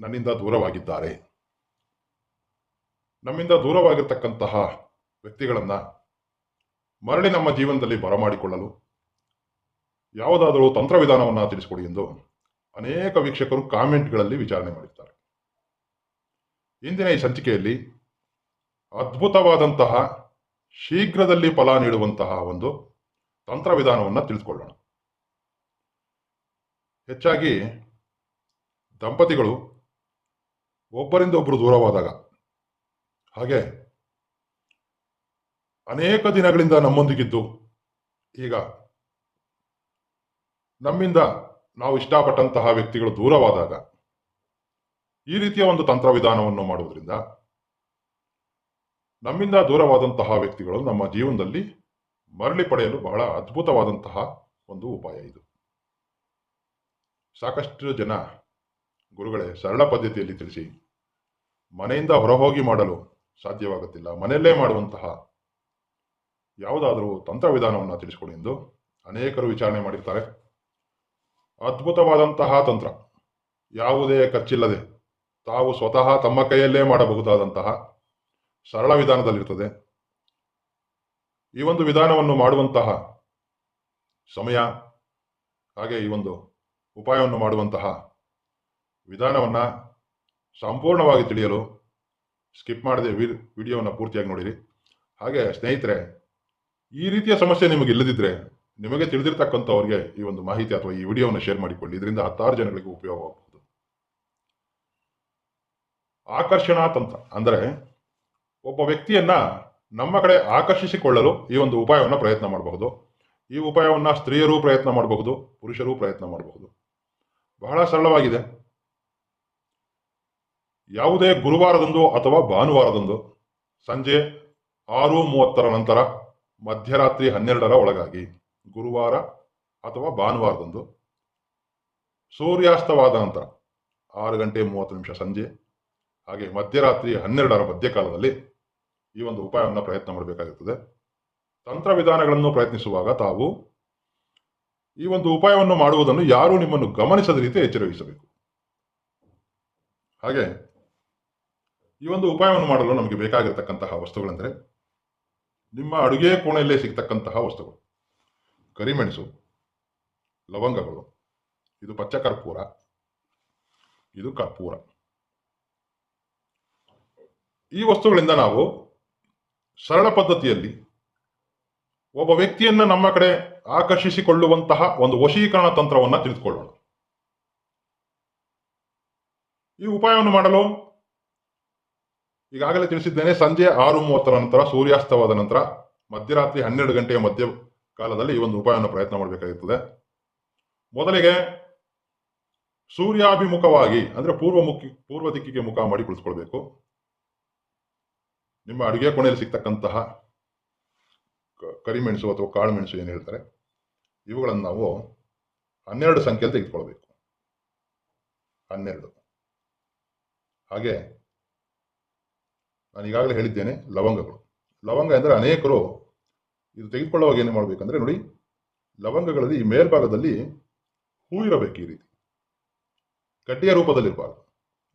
ನನ್ನಿಂದ ದೂರವಾಗಿದ್ದಾರೆ. ನಮ್ಮಿಂದ ದೂರವಾಗಿರ್ತಕ್ಕಂತಹ ವ್ಯಕ್ತಿಗಳನ್ನು ಮರಳಿ ನಮ್ಮ ಜೀವನದಲ್ಲಿ ಬರಮಾಡಿಕೊಳ್ಳಲು ಯಾವುದಾದರೂ ತಂತ್ರವಿಧಾನವನ್ನು ತಿಳಿಸಿಕೊಡಿ ಎಂದು ಅನೇಕ ವೀಕ್ಷಕರು ಕಾಮೆಂಟ್ಗಳಲ್ಲಿ ವಿಚಾರಣೆ ಮಾಡಿದ್ದಾರೆ ಇಂದಿನ ಈ ಸಂಚಿಕೆಯಲ್ಲಿ ಅದ್ಭುತವಾದಂತಹ ಶೀಘ್ರದಲ್ಲಿ ಫಲ ನೀಡುವಂತಹ ಒಂದು ತಂತ್ರವಿಧಾನವನ್ನು ತಿಳಿದುಕೊಳ್ಳೋಣ ಹೆಚ್ಚಾಗಿ ದಂಪತಿಗಳು ಒಬ್ಬರಿಂದ ಒಬ್ಬರು ದೂರವಾದಾಗ. ಹಾಗೆ ಅನೇಕ ದಿನಗಳಿಂದ ನಮ್ಮೊಂದಿಗಿದ್ದು, ಈಗ ನಮ್ಮಿಂದ ನಾವು ಇಷ್ಟಪಟ್ಟಂತಹ ವ್ಯಕ್ತಿಗಳು ದೂರವಾದಾಗ, ಈ ರೀತಿಯ ಒಂದು ತಂತ್ರವಿಧಾನವನ್ನು ಮಾಡುವುದರಿಂದ ನಮ್ಮಿಂದ ದೂರವಾದಂತಹ ವ್ಯಕ್ತಿಗಳು ನಮ್ಮ ಜೀವನದಲ್ಲಿ ಮರಳಿ ಪಡೆಯಲು ಬಹಳ ಅದ್ಭುತವಾದಂತಹ ಒಂದು ಉಪಾಯ ಇದು. ಸಾಕಷ್ಟು ಜನ ಗುರುಗಳೇ ಸರಳ ಪದ್ಧತಿಯಲ್ಲಿ ತಿಳಿಸಿ ಮನೆಯಿಂದ ಹೊರಹೋಗಿ ಮಾಡಲು ಸಾಧ್ಯವಾಗುತ್ತಿಲ್ಲ. ಮನೆಯಲ್ಲೇ ಮಾಡುವಂತಹ ಯಾವುದಾದರೂ ತಂತ್ರವಿಧಾನವನ್ನು ತಿಳಿಸಿಕೊಡಿ ಎಂದು ಅನೇಕರು ವಿಚಾರಣೆ ಮಾಡಿರ್ತಾರೆ. ಅದ್ಭುತವಾದಂತಹ ತಂತ್ರ. ಯಾವುದೇ ಖರ್ಚಿಲ್ಲದೆ ತಾವು ಸ್ವತಃ ತಮ್ಮ ಕೈಯಲ್ಲೇ ಮಾಡಬಹುದಾದಂತಹ ಸರಳ ವಿಧಾನದಲ್ಲಿರ್ತದೆ. ಈ ಒಂದು ವಿಧಾನವನ್ನು ಮಾಡುವಂತಹ ಸಮಯ, ಹಾಗೆ ಈ ಒಂದು ಉಪಾಯವನ್ನು ಮಾಡುವಂತಹ ವಿಧಾನವನ್ನು ಸಂಪೂರ್ಣವಾಗಿ ತಿಳಿಯಲು ಸ್ಕಿಪ್ ಮಾಡದೆ ವಿ ವಿಡಿಯೋವನ್ನು ಪೂರ್ತಿಯಾಗಿ ನೋಡಿರಿ. ಹಾಗೆ ಸ್ನೇಹಿತರೆ, ಈ ರೀತಿಯ ಸಮಸ್ಯೆ ನಿಮಗೆ ಇಲ್ಲದಿದ್ದರೆ ನಿಮಗೆ ತಿಳಿದಿರ್ತಕ್ಕಂಥವ್ರಿಗೆ ಈ ಒಂದು ಮಾಹಿತಿ ಅಥವಾ ಈ ವಿಡಿಯೋವನ್ನು ಶೇರ್ ಮಾಡಿಕೊಳ್ಳಿ. ಇದರಿಂದ ಹತ್ತಾರು ಜನಗಳಿಗೆ ಉಪಯೋಗವಾಗಬಹುದು. ಆಕರ್ಷಣಾ ತಂತ್ರ ಅಂದರೆ ಒಬ್ಬ ವ್ಯಕ್ತಿಯನ್ನ ನಮ್ಮ ಕಡೆ ಆಕರ್ಷಿಸಿಕೊಳ್ಳಲು ಈ ಒಂದು ಉಪಾಯವನ್ನು ಪ್ರಯತ್ನ ಮಾಡಬಹುದು. ಈ ಉಪಾಯವನ್ನು ಸ್ತ್ರೀಯರು ಪ್ರಯತ್ನ ಮಾಡಬಹುದು, ಪುರುಷರು ಪ್ರಯತ್ನ ಮಾಡಬಹುದು. ಬಹಳ ಸರಳವಾಗಿದೆ. ಯಾವುದೇ ಗುರುವಾರದಂದು ಅಥವಾ ಭಾನುವಾರದಂದು ಸಂಜೆ ಆರು ಮೂವತ್ತರ ನಂತರ ಮಧ್ಯರಾತ್ರಿ ಹನ್ನೆರಡರ ಒಳಗಾಗಿ ಗುರುವಾರ ಅಥವಾ ಭಾನುವಾರದಂದು ಸೂರ್ಯಾಸ್ತವಾದ ನಂತರ ಆರು ಗಂಟೆ ಮೂವತ್ತು ನಿಮಿಷ ಸಂಜೆ ಹಾಗೆ ಮಧ್ಯರಾತ್ರಿ ಹನ್ನೆರಡರ ಮಧ್ಯಕಾಲದಲ್ಲಿ ಈ ಒಂದು ಉಪಾಯವನ್ನು ಪ್ರಯತ್ನ ಮಾಡಬೇಕಾಗುತ್ತದೆ ತಂತ್ರವಿಧಾನಗಳನ್ನು ಪ್ರಯತ್ನಿಸುವಾಗ ತಾವು ಈ ಒಂದು ಉಪಾಯವನ್ನು ಮಾಡುವುದನ್ನು ಯಾರೂ ನಿಮ್ಮನ್ನು ಗಮನಿಸದ ರೀತಿ ಎಚ್ಚರ ವಹಿಸಬೇಕು ಹಾಗೆ ಈ ಒಂದು ಉಪಾಯವನ್ನು ಮಾಡಲು ನಮಗೆ ಬೇಕಾಗಿರ್ತಕ್ಕಂತಹ ವಸ್ತುಗಳೆಂದರೆ ನಿಮ್ಮ ಅಡುಗೆ ಕೋಣೆಯಲ್ಲೇ ಸಿಗ್ತಕ್ಕಂತಹ ವಸ್ತುಗಳು. ಕರಿಮೆಣಸು, ಲವಂಗಗಳು, ಇದು ಪಚ್ಚ ಕರ್ಪೂರ, ಇದು ಕರ್ಪೂರ. ಈ ವಸ್ತುಗಳಿಂದ ನಾವು ಸರಳ ಪದ್ಧತಿಯಲ್ಲಿ ಒಬ್ಬ ವ್ಯಕ್ತಿಯನ್ನು ನಮ್ಮ ಕಡೆ ಆಕರ್ಷಿಸಿಕೊಳ್ಳುವಂತಹ ಒಂದು ವಶೀಕರಣ ತಂತ್ರವನ್ನು ತಿಳಿದುಕೊಳ್ಳೋಣ. ಈ ಉಪಾಯವನ್ನು ಮಾಡಲು ಈಗಾಗಲೇ ತಿಳಿಸಿದ್ದೇನೆ, ಸಂಜೆ ಆರು ಮೂವತ್ತರ ನಂತರ ಸೂರ್ಯಾಸ್ತವಾದ ನಂತರ ಮಧ್ಯರಾತ್ರಿ ಹನ್ನೆರಡು ಗಂಟೆಯ ಮಧ್ಯ ಕಾಲದಲ್ಲಿ ಈ ಒಂದು ಉಪಾಯವನ್ನು ಪ್ರಯತ್ನ ಮಾಡಬೇಕಾಗುತ್ತದೆ ಮೊದಲಿಗೆ ಸೂರ್ಯಾಭಿಮುಖವಾಗಿ, ಅಂದ್ರೆ ಪೂರ್ವ ಮುಖಿ, ಪೂರ್ವ ದಿಕ್ಕಿಗೆ ಮುಖ ಮಾಡಿ ಕುಳಿಸ್ಕೊಳ್ಬೇಕು. ನಿಮ್ಮ ಅಡುಗೆ ಕೋಣೆಯಲ್ಲಿ ಸಿಗ್ತಕ್ಕಂತಹ ಕರಿಮೆಣಸು ಅಥವಾ ಕಾಳು ಮೆಣಸು ಏನು ಹೇಳ್ತಾರೆ, ಇವುಗಳನ್ನು ನಾವು ಹನ್ನೆರಡು ಸಂಖ್ಯೆಯಲ್ಲಿ ತೆಗೆದುಕೊಳ್ಬೇಕು. ಹನ್ನೆರಡು. ಹಾಗೆ ನಾನು ಈಗಾಗಲೇ ಹೇಳಿದ್ದೇನೆ ಲವಂಗಗಳು. ಲವಂಗ ಅಂದರೆ ಅನೇಕರು ಇದು ತೆಗೆದುಕೊಳ್ಳುವಾಗ ಏನು ಮಾಡಬೇಕಂದ್ರೆ ನೋಡಿ, ಲವಂಗಗಳಲ್ಲಿ ಈ ಮೇಲ್ಭಾಗದಲ್ಲಿ ಹೂ ಇರಬೇಕು ಈ ರೀತಿ. ಗಡ್ಡೆಯ ರೂಪದಲ್ಲಿರಬಾರ್ದು.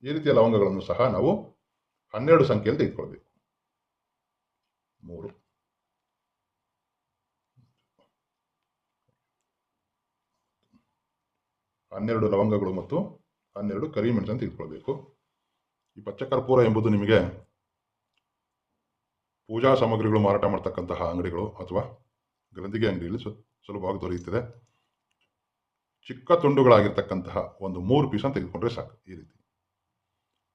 ಈ ರೀತಿಯ ಲವಂಗಗಳನ್ನು ಸಹ ನಾವು ಹನ್ನೆರಡು ಸಂಖ್ಯೆಯಲ್ಲಿ ತೆಗೆದುಕೊಳ್ಬೇಕು. ಮೂರು. ಹನ್ನೆರಡು ಲವಂಗಗಳು ಮತ್ತು ಹನ್ನೆರಡು ಕರಿಮೆಣಸನ್ನು ತೆಗೆದುಕೊಳ್ಬೇಕು. ಈ ಪಚ್ಚಕರ್ಪೂರ ಎಂಬುದು ನಿಮಗೆ ಪೂಜಾ ಸಾಮಗ್ರಿಗಳು ಮಾರಾಟ ಮಾಡ್ತಕ್ಕಂತಹ ಅಂಗಡಿಗಳು ಅಥವಾ ಗ್ರಂಥಿಗೆ ಅಂಗಡಿಯಲ್ಲಿ ಸುಲಭವಾಗಿ ದೊರೆಯುತ್ತದೆ. ಚಿಕ್ಕ ತುಂಡುಗಳಾಗಿರ್ತಕ್ಕಂತಹ ಒಂದು ಮೂರು ಪೀಸನ್ನು ತೆಗೆದುಕೊಂಡ್ರೆ ಸಾಕು ಈ ರೀತಿ.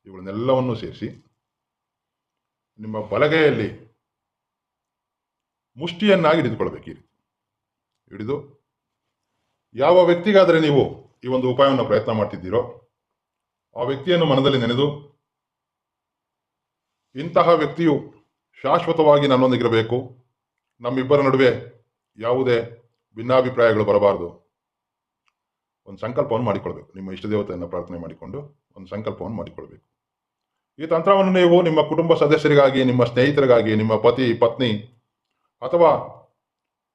ಇವುಗಳನ್ನೆಲ್ಲವನ್ನು ಸೇರಿಸಿ ನಿಮ್ಮ ಬಲಗೈಯಲ್ಲಿ ಮುಷ್ಟಿಯನ್ನಾಗಿ ಹಿಡಿದುಕೊಳ್ಬೇಕು ಈ ರೀತಿ. ಹಿಡಿದು ಯಾವ ವ್ಯಕ್ತಿಗಾದರೆ ನೀವು ಈ ಒಂದು ಉಪಾಯವನ್ನು ಪ್ರಯತ್ನ ಮಾಡ್ತಿದ್ದೀರೋ ಆ ವ್ಯಕ್ತಿಯನ್ನು ಮನದಲ್ಲಿ ನೆನೆದು ಇಂತಹ ವ್ಯಕ್ತಿಯು ಶಾಶ್ವತವಾಗಿ ನನ್ನೊಂದಿಗಿರಬೇಕು. ನಮ್ಮಿಬ್ಬರ ನಡುವೆ ಯಾವುದೇ ಭಿನ್ನಾಭಿಪ್ರಾಯಗಳು ಬರಬಾರದು. ಒಂದು ಸಂಕಲ್ಪವನ್ನು ಮಾಡಿಕೊಳ್ಬೇಕು. ನಿಮ್ಮ ಇಷ್ಟ ದೇವತೆಯನ್ನು ಪ್ರಾರ್ಥನೆ ಮಾಡಿಕೊಂಡು ಒಂದು ಸಂಕಲ್ಪವನ್ನು ಮಾಡಿಕೊಳ್ಬೇಕು. ಈ ತಂತ್ರವನ್ನು ನೀವು ನಿಮ್ಮ ಕುಟುಂಬ ಸದಸ್ಯರಿಗಾಗಿ, ನಿಮ್ಮ ಸ್ನೇಹಿತರಿಗಾಗಿ, ನಿಮ್ಮ ಪತಿ, ಪತ್ನಿ ಅಥವಾ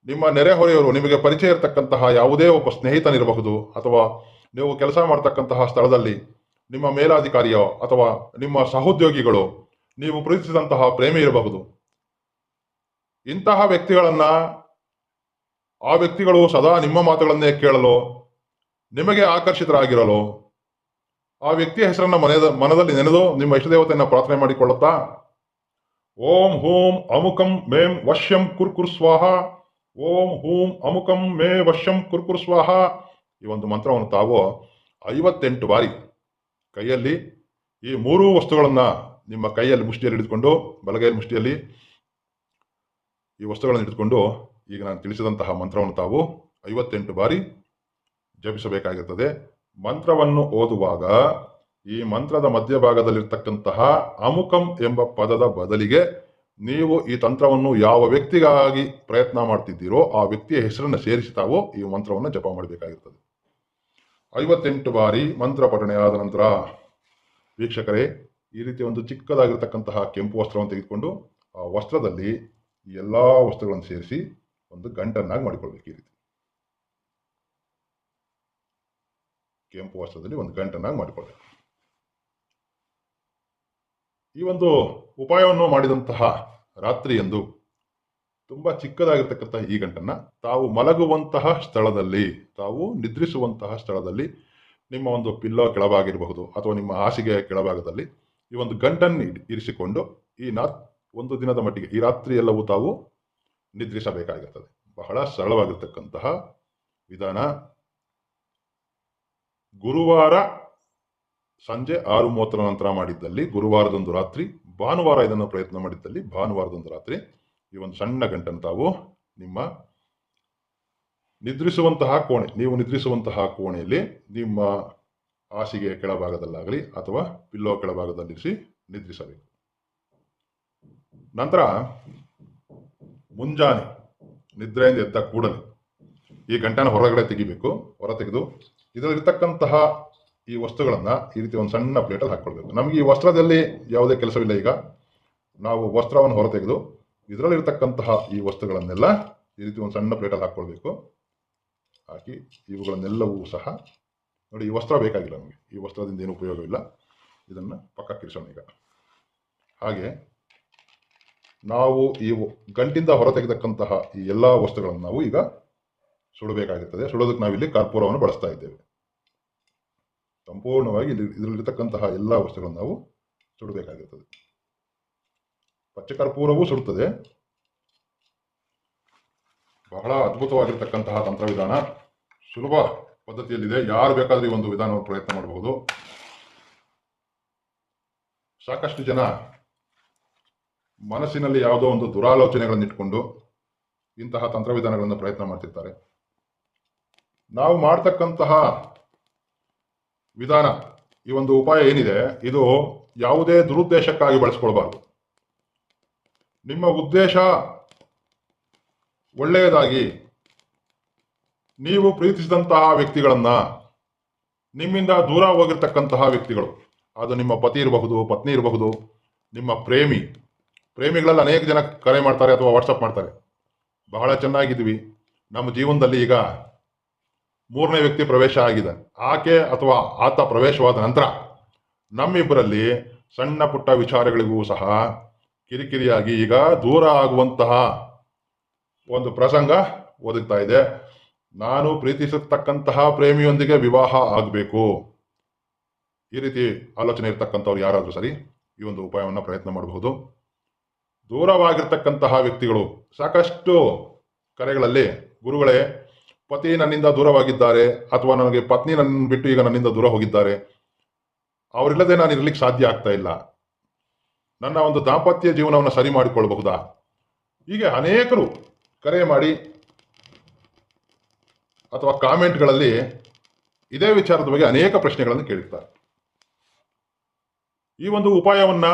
ನಿಮ್ಮ ನೆರೆಹೊರೆಯವರು ನಿಮಗೆ ಪರಿಚಯ ಇರತಕ್ಕಂತಹ ಯಾವುದೇ ಒಬ್ಬ ಸ್ನೇಹಿತನಿರಬಹುದು ಅಥವಾ ನೀವು ಕೆಲಸ ಮಾಡ್ತಕ್ಕಂತಹ ಸ್ಥಳದಲ್ಲಿ ನಿಮ್ಮ ಮೇಲಾಧಿಕಾರಿಯೋ ಅಥವಾ ನಿಮ್ಮ ಸಹೋದ್ಯೋಗಿಗಳು ನೀವು ಪ್ರೀತಿಸಿದಂತಹ ಪ್ರೇಮಿ ಇರಬಹುದು. ಇಂತಹ ವ್ಯಕ್ತಿಗಳನ್ನ ಆ ವ್ಯಕ್ತಿಗಳು ಸದಾ ನಿಮ್ಮ ಮಾತುಗಳನ್ನೇ ಕೇಳಲು, ನಿಮಗೆ ಆಕರ್ಷಿತರಾಗಿರಲು, ಆ ವ್ಯಕ್ತಿಯ ಹೆಸರನ್ನ ಮನೆಯ ಮನದಲ್ಲಿ ನೆನೆದು ನಿಮ್ಮ ಇಷ್ಟದೇವತೆಯನ್ನ ಪ್ರಾರ್ಥನೆ ಮಾಡಿಕೊಳ್ಳುತ್ತಾ, ಓಂ ಹೂಂ ಅಮುಕಂ ಮೇಂ ವಶ್ಯಂ ಕುರ್ಕುರ್ ಸ್ವಾಹ, ಓಂ ಹೂಂ ಅಮುಕಂ ಮೇ ವಶ್ಯಂ ಕುರ್ಕುರ್ ಸ್ವಾಹ, ಈ ಒಂದು ಮಂತ್ರವನ್ನು ತಾವು ಐವತ್ತೆಂಟು ಬಾರಿ ಕೈಯಲ್ಲಿ ಈ ಮೂರೂ ವಸ್ತುಗಳನ್ನ ನಿಮ್ಮ ಕೈಯಲ್ಲಿ ಮುಷ್ಟಿಯಲ್ಲಿ ಹಿಡಿದುಕೊಂಡು ಬಲಗೈಯಲ್ಲಿ ಮುಷ್ಟಿಯಲ್ಲಿ ಈ ವಸ್ತುಗಳನ್ನು ಹಿಡಿದುಕೊಂಡು ಈಗ ನಾನು ತಿಳಿಸಿದಂತಹ ಮಂತ್ರವನ್ನು ತಾವು ಐವತ್ತೆಂಟು ಬಾರಿ ಜಪಿಸಬೇಕಾಗಿರುತ್ತದೆ ಮಂತ್ರವನ್ನು ಓದುವಾಗ ಈ ಮಂತ್ರದ ಮಧ್ಯಭಾಗದಲ್ಲಿರ್ತಕ್ಕಂತಹ ಅಮುಖಂ ಎಂಬ ಪದದ ಬದಲಿಗೆ ನೀವು ಈ ತಂತ್ರವನ್ನು ಯಾವ ವ್ಯಕ್ತಿಗಾಗಿ ಪ್ರಯತ್ನ ಮಾಡ್ತಿದ್ದೀರೋ ಆ ವ್ಯಕ್ತಿಯ ಹೆಸರನ್ನು ಸೇರಿಸಿ ತಾವು ಈ ಮಂತ್ರವನ್ನು ಜಪ ಮಾಡಬೇಕಾಗಿರ್ತದೆ. ಐವತ್ತೆಂಟು ಬಾರಿ ಮಂತ್ರ ಪಠಣೆಯಾದ ನಂತರ, ವೀಕ್ಷಕರೇ ಈ ರೀತಿ ಒಂದು ಚಿಕ್ಕದಾಗಿರ್ತಕ್ಕಂತಹ ಕೆಂಪು ವಸ್ತ್ರವನ್ನು ತೆಗೆದುಕೊಂಡು ಆ ವಸ್ತ್ರದಲ್ಲಿ ಎಲ್ಲ ವಸ್ತುಗಳನ್ನು ಸೇರಿಸಿ ಒಂದು ಗಂಟನ್ನಾಗಿ ಮಾಡಿಕೊಳ್ಬೇಕು ಈ ರೀತಿ. ಕೆಂಪು ವಸ್ತ್ರದಲ್ಲಿ ಒಂದು ಗಂಟನ್ನಾಗಿ ಮಾಡಿಕೊಳ್ಬೇಕು. ಈ ಒಂದು ಉಪಾಯವನ್ನು ಮಾಡಿದಂತಹ ರಾತ್ರಿಯಂದು ತುಂಬಾ ಚಿಕ್ಕದಾಗಿರ್ತಕ್ಕಂತಹ ಈ ಗಂಟನ್ನು ತಾವು ಮಲಗುವಂತಹ ಸ್ಥಳದಲ್ಲಿ, ತಾವು ನಿದ್ರಿಸುವಂತಹ ಸ್ಥಳದಲ್ಲಿ ನಿಮ್ಮ ಒಂದು ಪಿಲ್ಲೋ ಕೆಳಭಾಗಿರಬಹುದು ಅಥವಾ ನಿಮ್ಮ ಹಾಸಿಗೆಯ ಕೆಳಭಾಗದಲ್ಲಿ ಈ ಒಂದು ಗಂಟನ್ನು ಇರಿಸಿಕೊಂಡು ಈ ನಾ ಒಂದು ದಿನದ ಮಟ್ಟಿಗೆ, ಈ ರಾತ್ರಿ ಎಲ್ಲವೂ ತಾವು ನಿದ್ರಿಸಬೇಕಾಗಿರ್ತದೆ. ಬಹಳ ಸರಳವಾಗಿರ್ತಕ್ಕಂತಹ ವಿಧಾನ. ಗುರುವಾರ ಸಂಜೆ ಆರು ಮೂವತ್ತರ ನಂತರ ಮಾಡಿದ್ದಲ್ಲಿ, ಗುರುವಾರದೊಂದು ರಾತ್ರಿ, ಭಾನುವಾರ ಇದನ್ನು ಪ್ರಯತ್ನ ಮಾಡಿದ್ದಲ್ಲಿ, ಭಾನುವಾರದೊಂದು ರಾತ್ರಿ ಈ ಒಂದು ಸಣ್ಣ ಗಂಟನ್ನು ತಾವು ನಿಮ್ಮ ನಿದ್ರಿಸುವಂತಹ ಕೋಣೆ, ನೀವು ನಿದ್ರಿಸುವಂತಹ ಕೋಣೆಯಲ್ಲಿ ನಿಮ್ಮ ಹಾಸಿಗೆಯ ಕೆಳಭಾಗದಲ್ಲಾಗಲಿ ಅಥವಾ ಪಿಲ್ಲೋ ಕೆಳಭಾಗದಲ್ಲಿರಿಸಿ ನಿದ್ರಿಸಬೇಕು. ನಂತರ ಮುಂಜಾನೆ ನಿದ್ರೆಯಿಂದ ಎದ್ದ ಕೂಡಲೇ ಈ ಗಂಟನ ಹೊರಗಡೆ ತೆಗಿಬೇಕು. ಹೊರ ತೆಗೆದು ಇದರಲ್ಲಿರ್ತಕ್ಕಂತಹ ಈ ವಸ್ತುಗಳನ್ನು ಈ ರೀತಿ ಒಂದು ಸಣ್ಣ ಪ್ಲೇಟಲ್ಲಿ ಹಾಕ್ಕೊಳ್ಬೇಕು ನಮಗೆ ಈ ವಸ್ತ್ರದಲ್ಲಿ ಯಾವುದೇ ಕೆಲಸವಿಲ್ಲ ಈಗ. ನಾವು ವಸ್ತ್ರವನ್ನು ಹೊರ ತೆಗೆದು ಇದರಲ್ಲಿರ್ತಕ್ಕಂತಹ ಈ ವಸ್ತುಗಳನ್ನೆಲ್ಲ ಈ ರೀತಿ ಒಂದು ಸಣ್ಣ ಪ್ಲೇಟಲ್ಲಿ ಹಾಕ್ಕೊಳ್ಬೇಕು ಹಾಕಿ ಇವುಗಳನ್ನೆಲ್ಲವೂ ಸಹ ನೋಡಿ, ಈ ವಸ್ತ್ರ ಬೇಕಾಗಿಲ್ಲ ನಮಗೆ. ಈ ವಸ್ತ್ರದಿಂದ ಏನು ಉಪಯೋಗವಿಲ್ಲ ಇದನ್ನು ಪಕ್ಕಕ್ಕಿರಿಸೋಣ ಈಗ. ಹಾಗೆ, ನಾವು ಈ ಗಂಟಿಂದ ಹೊರ ತೆಗೆದಕ್ಕಂತಹ ಈ ಎಲ್ಲ ವಸ್ತುಗಳನ್ನು ನಾವು ಈಗ ಸುಡಬೇಕಾಗಿರ್ತದೆ. ಸುಡೋದಕ್ಕೆ ನಾವಿಲ್ಲಿ ಕರ್ಪೂರವನ್ನು ಬಳಸ್ತಾ ಇದ್ದೇವೆ. ಸಂಪೂರ್ಣವಾಗಿ ಇಲ್ಲಿ ಇದರಲ್ಲಿರ್ತಕ್ಕಂತಹ ಎಲ್ಲ ವಸ್ತುಗಳನ್ನು ನಾವು ಸುಡಬೇಕಾಗಿರ್ತದೆ. ಪಚ್ಚ ಕರ್ಪೂರವೂ ಸುಡುತ್ತದೆ ಬಹಳ ಅದ್ಭುತವಾಗಿರ್ತಕ್ಕಂತಹ ತಂತ್ರವಿಧಾನ. ಸುಲಭ. ಪದ್ಧತಿಯಲ್ಲಿದೆ. ಯಾರು ಬೇಕಾದರೂ ಈ ಒಂದು ವಿಧಾನವನ್ನು ಪ್ರಯತ್ನ ಮಾಡಬಹುದು. ಸಾಕಷ್ಟು ಜನ ಮನಸ್ಸಿನಲ್ಲಿ ಯಾವುದೋ ಒಂದು ದುರಾಲೋಚನೆಗಳನ್ನು ಇಟ್ಕೊಂಡು ಇಂತಹ ತಂತ್ರವಿಧಾನಗಳನ್ನು ಪ್ರಯತ್ನ ಮಾಡ್ತಿರ್ತಾರೆ. ನಾವು ಮಾಡ್ತಕ್ಕಂತಹ ವಿಧಾನ, ಈ ಒಂದು ಉಪಾಯ ಏನಿದೆ? ಇದು ಯಾವುದೇ ದುರುದ್ದೇಶಕ್ಕಾಗಿ ಬಳಸ್ಕೊಳ್ಬಾರ್ದು. ನಿಮ್ಮ ಉದ್ದೇಶ ಒಳ್ಳೆಯದಾಗಿ ನೀವು ಪ್ರೀತಿಸಿದಂತಹ ವ್ಯಕ್ತಿಗಳನ್ನ ನಿಮ್ಮಿಂದ ದೂರ ಹೋಗಿರ್ತಕ್ಕಂತಹ ವ್ಯಕ್ತಿಗಳು. ಅದು ನಿಮ್ಮ ಪತಿ ಇರಬಹುದು, ಪತ್ನಿ ಇರಬಹುದು, ನಿಮ್ಮ ಪ್ರೇಮಿ. ಪ್ರೇಮಿಗಳಲ್ಲಿ ಅನೇಕ ಜನ ಕರೆ ಮಾಡ್ತಾರೆ ಅಥವಾ ವಾಟ್ಸಪ್ ಮಾಡ್ತಾರೆ. ಬಹಳ ಚೆನ್ನಾಗಿದ್ವಿ ನಮ್ಮ ಜೀವನದಲ್ಲಿ ಈಗ ಮೂರನೇ ವ್ಯಕ್ತಿ ಪ್ರವೇಶ ಆಗಿದೆ. ಆಕೆ ಅಥವಾ ಆತ ಪ್ರವೇಶವಾದ ನಂತರ ನಮ್ಮಿಬ್ಬರಲ್ಲಿ ಸಣ್ಣ ಪುಟ್ಟ ವಿಚಾರಗಳಿಗೂ ಸಹ ಕಿರಿಕಿರಿಯಾಗಿ ಈಗ ದೂರ ಆಗುವಂತಹ ಒಂದು ಪ್ರಸಂಗ ಒದಗ್ತಾ ಇದೆ. ನಾನು ಪ್ರೀತಿಸತಕ್ಕಂತಹ ಪ್ರೇಮಿಯೊಂದಿಗೆ ವಿವಾಹ ಆಗಬೇಕು. ಈ ರೀತಿ ಆಲೋಚನೆ ಇರ್ತಕ್ಕಂಥವ್ರು ಯಾರಾದರೂ ಸರಿ ಈ ಒಂದು ಉಪಾಯವನ್ನು ಪ್ರಯತ್ನ ಮಾಡಬಹುದು ದೂರವಾಗಿರ್ತಕ್ಕಂತಹ ವ್ಯಕ್ತಿಗಳು ಸಾಕಷ್ಟು ಕರೆಗಳಲ್ಲಿ ಗುರುಗಳೇ, ಪತಿ ನನ್ನಿಂದ ದೂರವಾಗಿದ್ದಾರೆ ಅಥವಾ ನನಗೆ ಪತ್ನಿ ನನ್ನ ಬಿಟ್ಟು ಈಗ ನನ್ನಿಂದ ದೂರ ಹೋಗಿದ್ದಾರೆ. ಅವರಿಲ್ಲದೆ ನಾನು ಇರಲಿಕ್ಕೆ ಸಾಧ್ಯ ಆಗ್ತಾ ಇಲ್ಲ. ನನ್ನ ಒಂದು ದಾಂಪತ್ಯ ಜೀವನವನ್ನು ಸರಿ ಮಾಡಿಕೊಳ್ಳಬಹುದಾ ಹೀಗೆ ಅನೇಕರು ಕರೆ ಮಾಡಿ ಅಥವಾ ಕಾಮೆಂಟ್ಗಳಲ್ಲಿ ಇದೇ ವಿಚಾರದ ಬಗ್ಗೆ ಅನೇಕ ಪ್ರಶ್ನೆಗಳನ್ನು ಕೇಳಿರ್ತಾರೆ. ಈ ಒಂದು ಉಪಾಯವನ್ನ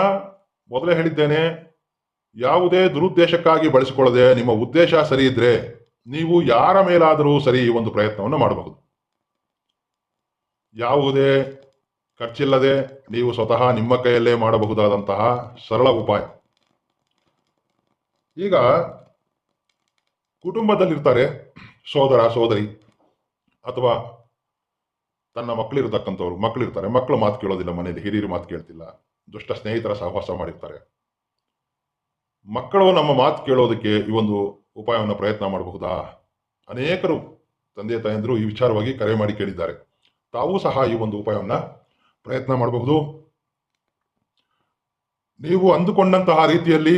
ಮೊದಲೇ ಹೇಳಿದ್ದೇನೆ. ಯಾವುದೇ ದುರುದ್ದೇಶಕ್ಕಾಗಿ ಬಳಸಿಕೊಳ್ಳದೆ ನಿಮ್ಮ ಉದ್ದೇಶ ಸರಿ ಇದ್ದರೆ ನೀವು ಯಾರ ಮೇಲಾದರೂ ಸರಿ ಈ ಒಂದು ಪ್ರಯತ್ನವನ್ನು ಮಾಡಬಹುದು. ಯಾವುದೇ ಖರ್ಚಿಲ್ಲದೆ ನೀವು ಸ್ವತಃ ನಿಮ್ಮ ಕೈಯಲ್ಲೇ ಮಾಡಬಹುದಾದಂತಹ ಸರಳ ಉಪಾಯ. ಈಗ ಕುಟುಂಬದಲ್ಲಿರ್ತಾರೆ ಸೋದರ, ಸೋದರಿ. ಅಥವಾ ತನ್ನ ಮಕ್ಕಳಿರ್ತಕ್ಕಂಥವ್ರು, ಮಕ್ಕಳಿರ್ತಾರೆ. ಮಕ್ಕಳು ಮಾತು ಕೇಳೋದಿಲ್ಲ ಮನೆಯಲ್ಲಿ, ಹಿರಿಯರು ಮಾತು ಕೇಳ್ತಿಲ್ಲ. ದುಷ್ಟ ಸ್ನೇಹಿತರ ಸಹವಾಸ ಮಾಡಿರ್ತಾರೆ. ಮಕ್ಕಳು ನಮ್ಮ ಮಾತು ಕೇಳೋದಕ್ಕೆ ಈ ಒಂದು ಉಪಾಯವನ್ನು ಪ್ರಯತ್ನ ಮಾಡಬಹುದಾ? ಅನೇಕರು ತಂದೆ, ತಾಯಂದರು ಈ ವಿಚಾರವಾಗಿ ಕರೆ ಮಾಡಿ ಕೇಳಿದ್ದಾರೆ. ತಾವೂ ಸಹ ಈ ಒಂದು ಉಪಾಯವನ್ನು ಪ್ರಯತ್ನ ಮಾಡಬಹುದು. ನೀವು ಅಂದುಕೊಂಡಂತಹ ರೀತಿಯಲ್ಲಿ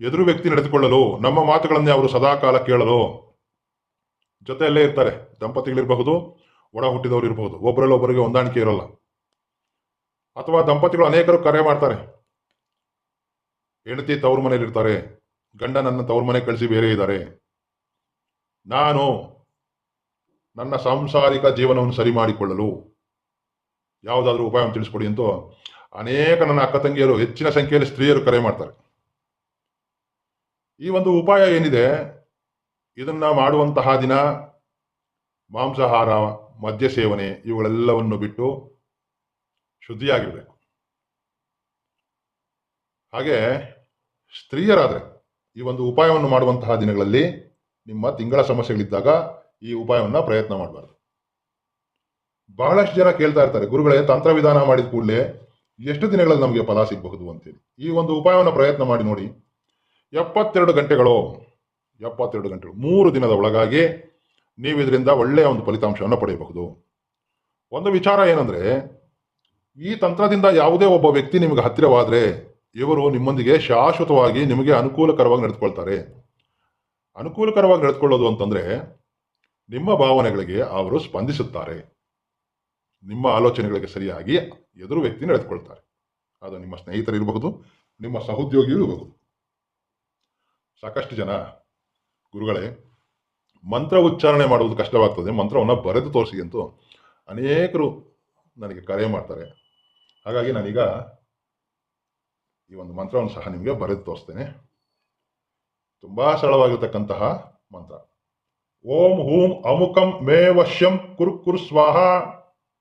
ಎದುರು ವ್ಯಕ್ತಿ ನಡೆದುಕೊಳ್ಳಲು, ನಮ್ಮ ಮಾತುಗಳನ್ನೇ ಅವರು ಸದಾಕಾಲ ಕೇಳಲು ಜೊತೆಯಲ್ಲೇ ಇರ್ತಾರೆ, ದಂಪತಿಗಳಿರಬಹುದು, ಒಡ ಹುಟ್ಟಿದವರು ಇರಬಹುದು ಒಬ್ಬರಲ್ಲಿ ಒಬ್ಬರಿಗೆ ಹೊಂದಾಣಿಕೆ ಇರೋಲ್ಲ. ಅಥವಾ ದಂಪತಿಗಳು ಅನೇಕರು ಕರೆ ಮಾಡ್ತಾರೆ. ಹೆಂಡತಿ ತವ್ರ ಮನೇಲಿ ಇರ್ತಾರೆ ಗಂಡ ನನ್ನ ತವ್ರ ಮನೆ ಕಳಿಸಿ ಬೇರೆ ಇದ್ದಾರೆ. ನಾನು ನನ್ನ ಸಾಂಸಾರಿಕ ಜೀವನವನ್ನು ಸರಿ ಮಾಡಿಕೊಳ್ಳಲು ಯಾವುದಾದ್ರೂ ಉಪಾಯವನ್ನು ತಿಳಿಸ್ಕೊಡಿ ಅಂತ ಅನೇಕ ನನ್ನ ಅಕ್ಕ ತಂಗಿಯರು ಹೆಚ್ಚಿನ ಸಂಖ್ಯೆಯಲ್ಲಿ ಸ್ತ್ರೀಯರು ಕರೆ ಮಾಡ್ತಾರೆ. ಈ ಒಂದು ಉಪಾಯ ಏನಿದೆ ಇದನ್ನ ಮಾಡುವಂತಹ ದಿನ ಮಾಂಸಾಹಾರ, ಮದ್ಯ ಸೇವನೆ ಇವುಗಳೆಲ್ಲವನ್ನು ಬಿಟ್ಟು ಶುದ್ಧಿಯಾಗಿರ್ಬೇಕು. ಹಾಗೆ ಸ್ತ್ರೀಯರಾದರೆ ಈ ಒಂದು ಉಪಾಯವನ್ನು ಮಾಡುವಂತಹ ದಿನಗಳಲ್ಲಿ ನಿಮ್ಮ ತಿಂಗಳ ಸಮಸ್ಯೆಗಳಿದ್ದಾಗ ಈ ಉಪಾಯವನ್ನು ಪ್ರಯತ್ನ ಮಾಡಬಾರ್ದು. ಬಹಳಷ್ಟು ಜನ ಕೇಳ್ತಾ ಇರ್ತಾರೆ, ಗುರುಗಳೇ ತಂತ್ರವಿಧಾನ ಮಾಡಿದ ಕೂಡಲೇ ಎಷ್ಟು ದಿನಗಳಲ್ಲಿ ನಮಗೆ ಫಲ ಸಿಗಬಹುದು ಅಂತೇಳಿ. ಈ ಒಂದು ಉಪಾಯವನ್ನು ಪ್ರಯತ್ನ ಮಾಡಿ ನೋಡಿ. ಎಪ್ಪತ್ತೆರಡು ಗಂಟೆಗಳು ಎಪ್ಪತ್ತೆರಡು ಗಂಟೆಗಳು, ಮೂರು ದಿನದ ಒಳಗಾಗಿ ನೀವು ಇದರಿಂದ ಒಳ್ಳೆಯ ಒಂದು ಫಲಿತಾಂಶವನ್ನು ಪಡೆಯಬಹುದು. ಒಂದು ವಿಚಾರ ಏನಂದ್ರೆ, ಈ ತಂತ್ರದಿಂದ ಯಾವುದೇ ಒಬ್ಬ ವ್ಯಕ್ತಿ ನಿಮಗೆ ಹತ್ತಿರವಾದರೆ, ಇವರು ನಿಮ್ಮೊಂದಿಗೆ ಶಾಶ್ವತವಾಗಿ ನಿಮಗೆ ಅನುಕೂಲಕರವಾಗಿ ನಡೆದುಕೊಳ್ತಾರೆ. ಅನುಕೂಲಕರವಾಗಿ ನಡೆದುಕೊಳ್ಳೋದು ಅಂತಂದ್ರೆ, ನಿಮ್ಮ ಭಾವನೆಗಳಿಗೆ ಅವರು ಸ್ಪಂದಿಸುತ್ತಾರೆ. ನಿಮ್ಮ ಆಲೋಚನೆಗಳಿಗೆ ಸರಿಯಾಗಿ ಎದುರು ವ್ಯಕ್ತಿ ನಡೆದುಕೊಳ್ತಾರೆ. ಅದು ನಿಮ್ಮ ಸ್ನೇಹಿತರಿರಬಹುದು, ನಿಮ್ಮ ಸಹೋದ್ಯೋಗಿಯೂ ಇರಬಹುದು. ಸಾಕಷ್ಟು ಜನ ಗುರುಗಳೇ, ಮಂತ್ರ ಉಚ್ಚಾರಣೆ ಮಾಡುವುದು ಕಷ್ಟವಾಗ್ತದೆ. ಮಂತ್ರವನ್ನು ಬರೆದು ತೋರಿಸಿ ಅಂತ ಅನೇಕರು ನನಗೆ ಕರೆ ಮಾಡ್ತಾರೆ. ಹಾಗಾಗಿ ನಾನೀಗ ಈ ಒಂದು ಮಂತ್ರವನ್ನು ಸಹ ನಿಮಗೆ ಬರೆದು ತೋರಿಸ್ತೇನೆ. ತುಂಬಾ ಸರಳವಾಗಿರ್ತಕ್ಕಂತಹ ಮಂತ್ರ. ಓಂ ಹೂಂ ಅಮುಕಂ ಮೇ ವಶ್ಯಂ ಕುರು ಕುರು ಸ್ವಾಹ.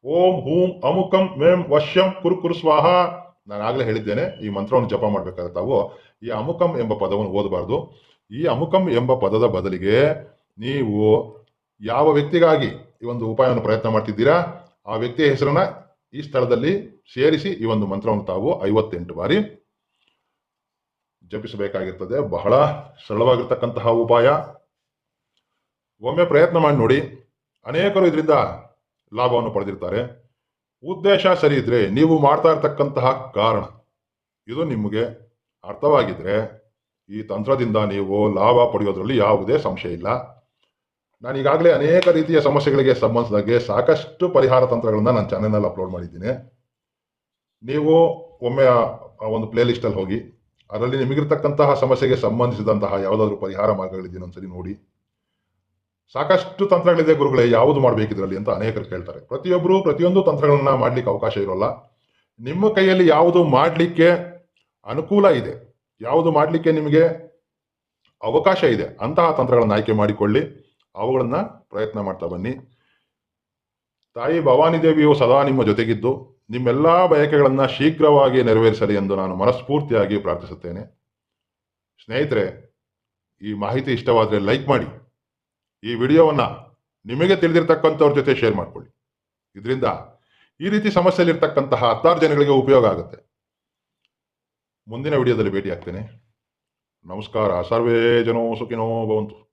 ಓಂ ಹೂಂ ಅಮುಕಂ ಮೇಂ ವಶ್ಯಂ ಕುರು ಕುರು ಸ್ವಾಹ. ನಾನು ಆಗಲೇ ಹೇಳಿದ್ದೇನೆ, ಈ ಮಂತ್ರವನ್ನು ಜಪ ಮಾಡಬೇಕಾದ್ರೆ ತಾವು ಈ ಅಮುಕಂ ಎಂಬ ಪದವನ್ನು ಓದಬಾರ್ದು. ಈ ಅಮುಕಂ ಎಂಬ ಪದದ ಬದಲಿಗೆ ನೀವು ಯಾವ ವ್ಯಕ್ತಿಗಾಗಿ ಈ ಒಂದು ಉಪಾಯವನ್ನು ಪ್ರಯತ್ನ ಮಾಡ್ತಿದ್ದೀರಾ, ಆ ವ್ಯಕ್ತಿಯ ಹೆಸರನ್ನ ಈ ಸ್ಥಳದಲ್ಲಿ ಸೇರಿಸಿ ಈ ಒಂದು ಮಂತ್ರವನ್ನು ತಾವು ಐವತ್ತೆಂಟು ಬಾರಿ ಜಪಿಸಬೇಕಾಗಿರ್ತದೆ. ಬಹಳ ಸರಳವಾಗಿರ್ತಕ್ಕಂತಹ ಉಪಾಯ. ಒಮ್ಮೆ ಪ್ರಯತ್ನ ಮಾಡಿ ನೋಡಿ. ಅನೇಕರು ಇದರಿಂದ ಲಾಭವನ್ನು ಪಡೆದಿರ್ತಾರೆ. ಉದ್ದೇಶ ಸರಿ ಇದ್ರೆ ನೀವು ಮಾಡ್ತಾ ಇರ್ತಕ್ಕಂತಹ ಕಾರಣ, ಇದು ನಿಮಗೆ ಅರ್ಥವಾಗಿದ್ರೆ ಈ ತಂತ್ರದಿಂದ ನೀವು ಲಾಭ ಪಡೆಯೋದ್ರಲ್ಲಿ ಯಾವುದೇ ಸಂಶಯ ಇಲ್ಲ. ನಾನು ಈಗಾಗಲೇ ಅನೇಕ ರೀತಿಯ ಸಮಸ್ಯೆಗಳಿಗೆ ಸಂಬಂಧಿಸಿದಾಗೆ ಸಾಕಷ್ಟು ಪರಿಹಾರ ತಂತ್ರಗಳನ್ನು ನನ್ನ ಚಾನೆಲ್ನಲ್ಲಿ ಅಪ್ಲೋಡ್ ಮಾಡಿದ್ದೀನಿ. ನೀವು ಒಮ್ಮೆ ಆ ಒಂದು ಪ್ಲೇ ಲಿಸ್ಟಲ್ಲಿ ಹೋಗಿ, ಅದರಲ್ಲಿ ನಿಮಗಿರ್ತಕ್ಕಂತಹ ಸಮಸ್ಯೆಗೆ ಸಂಬಂಧಿಸಿದಂತಹ ಯಾವುದಾದ್ರೂ ಪರಿಹಾರ ಮಾರ್ಗಗಳಿದೆಯೋ ಒಂದ್ಸರಿ ನೋಡಿ. ಸಾಕಷ್ಟು ತಂತ್ರಗಳಿದೆ ಗುರುಗಳೇ, ಯಾವುದು ಮಾಡಬೇಕಿದ್ರಲ್ಲಿ ಅಂತ ಅನೇಕರು ಕೇಳ್ತಾರೆ. ಪ್ರತಿಯೊಬ್ಬರು ಪ್ರತಿಯೊಂದು ತಂತ್ರಗಳನ್ನ ಮಾಡ್ಲಿಕ್ಕೆ ಅವಕಾಶ ಇರೋಲ್ಲ. ನಿಮ್ಮ ಕೈಯಲ್ಲಿ ಯಾವುದು ಮಾಡಲಿಕ್ಕೆ ಅನುಕೂಲ ಇದೆ ಯಾವುದು ಮಾಡಲಿಕ್ಕೆ ನಿಮಗೆ ಅವಕಾಶ ಇದೆ? ಅಂತಹ ತಂತ್ರಗಳನ್ನು ಆಯ್ಕೆ ಮಾಡಿಕೊಳ್ಳಿ. ಅವುಗಳನ್ನು ಪ್ರಯತ್ನ ಮಾಡ್ತಾ ಬನ್ನಿ. ತಾಯಿ ಭವಾನಿ ದೇವಿಯು ಸದಾ ನಿಮ್ಮ ಜೊತೆಗಿದ್ದು, ನಿಮ್ಮೆಲ್ಲ ಬಯಕೆಗಳನ್ನು ಶೀಘ್ರವಾಗಿ ನೆರವೇರಿಸಲಿ ಎಂದು ನಾನು ಮನಸ್ಫೂರ್ತಿಯಾಗಿ ಪ್ರಾರ್ಥಿಸುತ್ತೇನೆ. ಸ್ನೇಹಿತರೆ, ಈ ಮಾಹಿತಿ ಇಷ್ಟವಾದರೆ ಲೈಕ್ ಮಾಡಿ. ಈ ವಿಡಿಯೋವನ್ನ ನಿಮಗೆ ತಿಳಿದಿರ್ತಕ್ಕಂಥವ್ರ ಜೊತೆ ಶೇರ್ ಮಾಡಿಕೊಳ್ಳಿ. ಇದರಿಂದ ಈ ರೀತಿ ಸಮಸ್ಯೆಯಲ್ಲಿರ್ತಕ್ಕಂತಹ ಹತ್ತಾರು ಜನಗಳಿಗೆ ಉಪಯೋಗ ಆಗುತ್ತೆ. ಮುಂದಿನ ವಿಡಿಯೋದಲ್ಲಿ ಭೇಟಿ ಆಗ್ತೇನೆ ನಮಸ್ಕಾರ. ಸರ್ವೇ ಜನೋ ಸುಖಿನೋ ಭವಂತು.